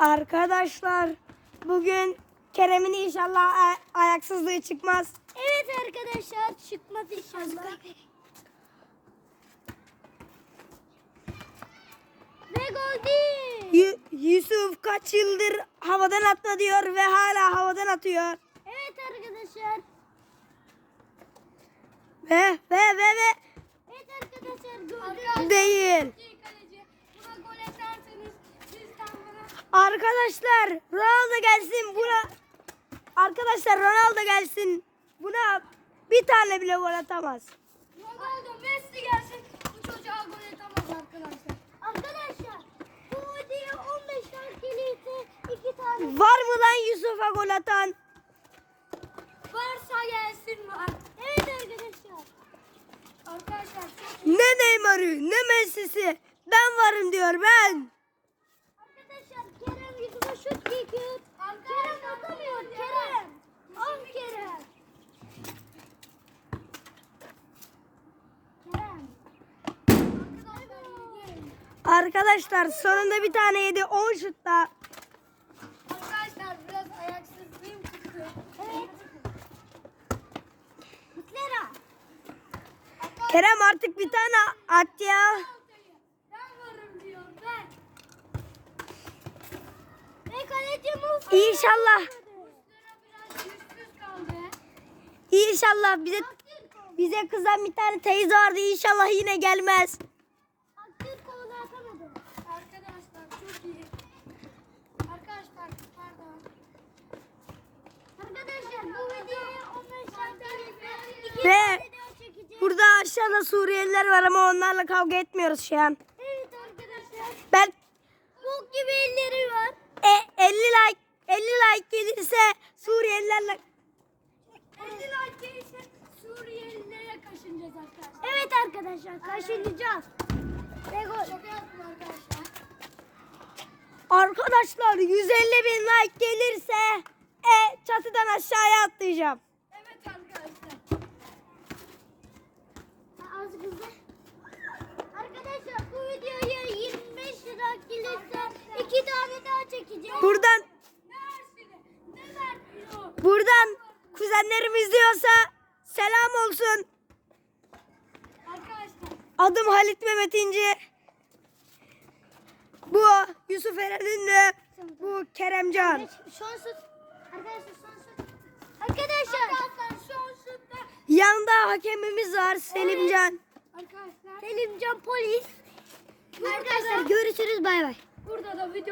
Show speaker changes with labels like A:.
A: Arkadaşlar bugün Kerem'in inşallah ay- ayaksızlığı çıkmaz.
B: Evet arkadaşlar çıkmaz inşallah. Ve gol değil.
A: Yu- Yusuf kaç yıldır havadan atma diyor ve hala havadan atıyor.
B: Evet arkadaşlar.
A: Ve ve ve ve
B: Evet arkadaşlar gördüğünüz
A: değil.
B: kaleci. Buna gol atarsanız siz tam bana
A: Arkadaşlar Ronaldo gelsin buna. Arkadaşlar Ronaldo gelsin. Buna bir tane bile gol atamaz.
B: Ronaldo Messi gelsin. Bu çocuğa gol atamaz arkadaşlar. Arkadaşlar bu videoya 15 like gelirse iki tane
A: Var mı lan Yusuf'a gol atan?
B: varsa gelsin var. Evet arkadaşlar. Arkadaşlar çok
A: Ne Neymar'ı ne Messi'si. Ben varım diyor ben.
B: Arkadaşlar Kerem yüzüme şut çekiyor. Kerem atamıyor Kerem. Ah Kerem. Kerem.
A: Arkadaşlar sonunda bir tane yedi 10 şutta.
B: Arkadaşlar biraz ayaksızlığım çıktı. Evet. Mutlera.
A: Kerem artık bir tane at ya.
B: Ben varım diyor ben. Ve kaleci Muslera.
A: İnşallah. İnşallah bize bize kızan bir tane teyze vardı. İnşallah yine gelmez.
B: Arkadaşlar pardon. Arkadaşlar bu 15 like iki
A: Ve. Burada aşağıda Suriyeliler var ama onlarla kavga etmiyoruz şu an.
B: Evet arkadaşlar.
A: Ben
B: Bok gibi elleri var.
A: e, 50 like 50 like gelirse Suriyelilerle
B: 50 like gelirse Suriyelilere kaşınacağız arkadaşlar. Evet arkadaşlar kaşınacağız. Şaka yaptım arkadaşlar.
A: Arkadaşlar 150 bin like gelirse e, çatıdan aşağıya atlayacağım.
B: Evet arkadaşlar. Az kızı. Arkadaşlar bu videoya 25 lira gelirse iki tane daha çekeceğim.
A: Buradan buradan kuzenlerim izliyorsa selam olsun.
B: Arkadaşlar.
A: Adım Halit Mehmet İnci. Yusuf Eren'in bu Keremcan.
B: Son şut. Arkadaşlar son şut. Arkadaşlar. Arkadaşlar son şutta.
A: Yanında hakemimiz var Selimcan.
B: Arkadaşlar. Selimcan polis. Arkadaşlar
A: Görüşürüz bay bay.
B: burada da video